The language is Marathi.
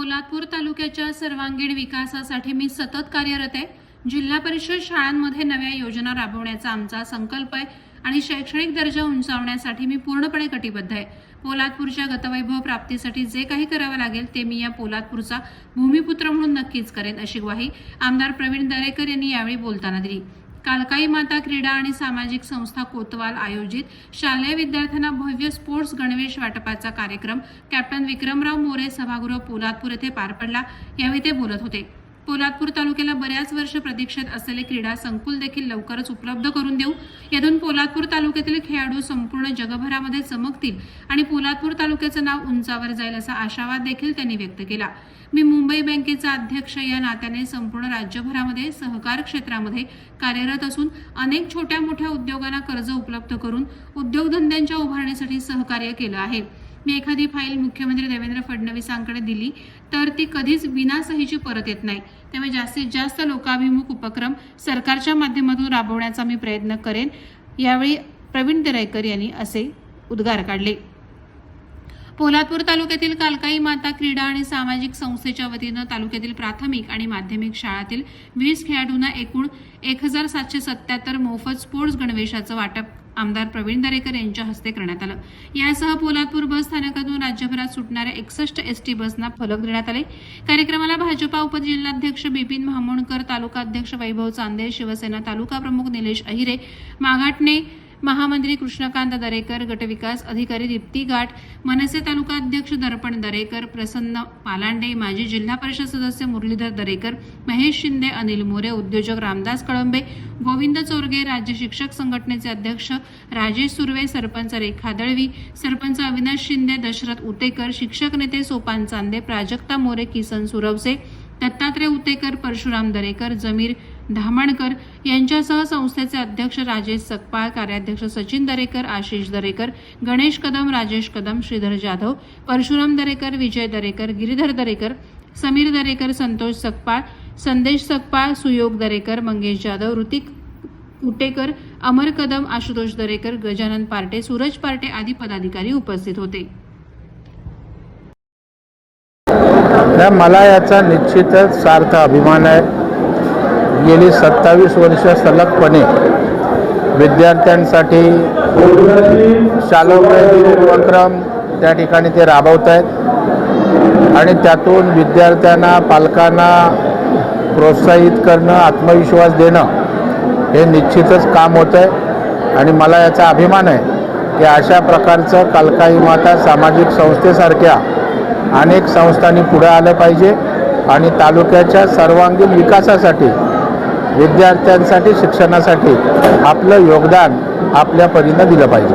पोलादपूर तालुक्याच्या सर्वांगीण विकासासाठी मी सतत कार्यरत आहे. जिल्हा परिषद शाळांमध्ये नव्या योजना राबवण्याचा आमचा संकल्प आहे आणि शैक्षणिक दर्जा उंचावण्यासाठी मी पूर्णपणे कटिबद्ध आहे. पोलादपूरच्या गतवैभव प्राप्तीसाठी जे काही करावं लागेल ते मी या पोलादपूरचा भूमिपुत्र म्हणून नक्कीच करेन अशी ग्वाही आमदार प्रवीण दरेकर यांनी यावेळी बोलताना दिली. कालकाई माता क्रीडा आणि सामाजिक संस्था कोतवाल आयोजित शालेय विद्यार्थ्यांना भव्य स्पोर्ट्स गणवेश वाटपाचा कार्यक्रम कॅप्टन विक्रमराव मोरे सभागृह पोलादपूर येथे पार पडला. यावेळी ते बोलत होते. पोलादपूर तालुक्याला बऱ्याच वर्ष प्रतीक्षेत असलेले क्रीडा संकुल देखील लवकरच उपलब्ध करून देऊ. यातून पोलादपूर तालुक्यातील खेळाडू संपूर्ण जगभरामध्ये चमकतील आणि पोलादपूर तालुक्याचं नाव उंचावर जाईल असा आशावाद देखील त्यांनी व्यक्त केला. मी मुंबई बँकेचा अध्यक्ष या नात्याने संपूर्ण राज्यभरामध्ये सहकार क्षेत्रामध्ये कार्यरत असून अनेक छोट्या मोठ्या उद्योगांना कर्ज उपलब्ध करून उद्योगधंद्यांच्या उभारणीसाठी सहकार्य केलं आहे. मी एखादी फाईल मुख्यमंत्री देवेंद्र फडणवीसांकडे दिली तर ती कधीच विनासहीची परत येत नाही. त्यामुळे जास्तीत जास्त लोकाभिमुख उपक्रम सरकारच्या माध्यमातून राबवण्याचा मी प्रयत्न करेन. यावेळी प्रवीण दरेकर यांनी असे उद्गार काढले. पोलादपूर तालुक्यातील कालकाई माता क्रीडा आणि सामाजिक संस्थेच्या वतीनं तालुक्यातील प्राथमिक आणि माध्यमिक शाळातील वीस खेळाडूंना एकूण एक हजार सातशे सत्याहत्तर मोफत स्पोर्ट्स गणवेशाचं वाटप आमदार प्रवीण दरेकर यांच्या हस्ते करण्यात आलं. यासह पोलादपूर बस स्थानकातून राज्यभरात सुटणाऱ्या एकसष्ट एस टी बसना फलक देण्यात आले. कार्यक्रमाला भाजपा उपजिल्हाध्यक्ष बिपिन महामोणकर तालुका अध्यक्ष वैभव चांदे शिवसेना तालुका प्रमुख निलेश अहिरे माघाटणे महामंत्री कृष्णकांत दरेकर गटविकास अधिकारी दीप्ती गाठ मनसे तालुका अध्यक्ष दर्पण दरेकर प्रसन्न पालांडे माजी जिल्हा परिषद सदस्य मुरलीधर दरेकर महेश शिंदे अनिल मोरे उद्योजक रामदास कळंबे गोविंद चोरगे राज्य शिक्षक संघटनेचे अध्यक्ष राजेश सुर्वे सरपंच रेखा दळवी सरपंच अविनाश शिंदे दशरथ उतेकर शिक्षक नेते सोपान चांदे प्राजक्ता मोरे किसन सुरवसे दत्तात्रय उतेकर परशुराम दरेकर जमीर धामणकर यांच्यासह संस्थेचे अध्यक्ष राजेश सकपाळ कार्याध्यक्ष सचिन दरेकर आशिष दरेकर गणेश कदम राजेश कदम श्रीधर जाधव परशुराम दरेकर विजय दरेकर गिरीधर दरेकर समीर दरेकर संतोष सकपाळ संदेश सकपाळ सुयोग दरेकर मंगेश जाधव ऋतिक उटेकर अमर कदम आशुतोष दरेकर गजानन पार्टे सूरज पार्टे आदी पदाधिकारी उपस्थित होते. मला याचा निश्चितच सार्थ अभिमान आहे. गेली सत्तावीस वर्ष सलगपणे विद्यार्थ्यांसाठी शालोपयोगी उपक्रम त्या ठिकाणी ते राबवत आहेत. आणि त्यातून विद्यार्थ्यांना पालकांना प्रोत्साहित करणं आत्मविश्वास देणं हे निश्चितच काम होतं आहे आणि मला याचा अभिमान आहे की अशा प्रकारचं कालकाई माता सामाजिक संस्थेसारख्या अनेक संस्थांनी पुढे आलं पाहिजे आणि तालुक्याच्या सर्वांगीण विकासासाठी विद्यार्थ्यांसाठी शिक्षणासाठी आपलं योगदान आपल्या परीनं दिलं पाहिजे.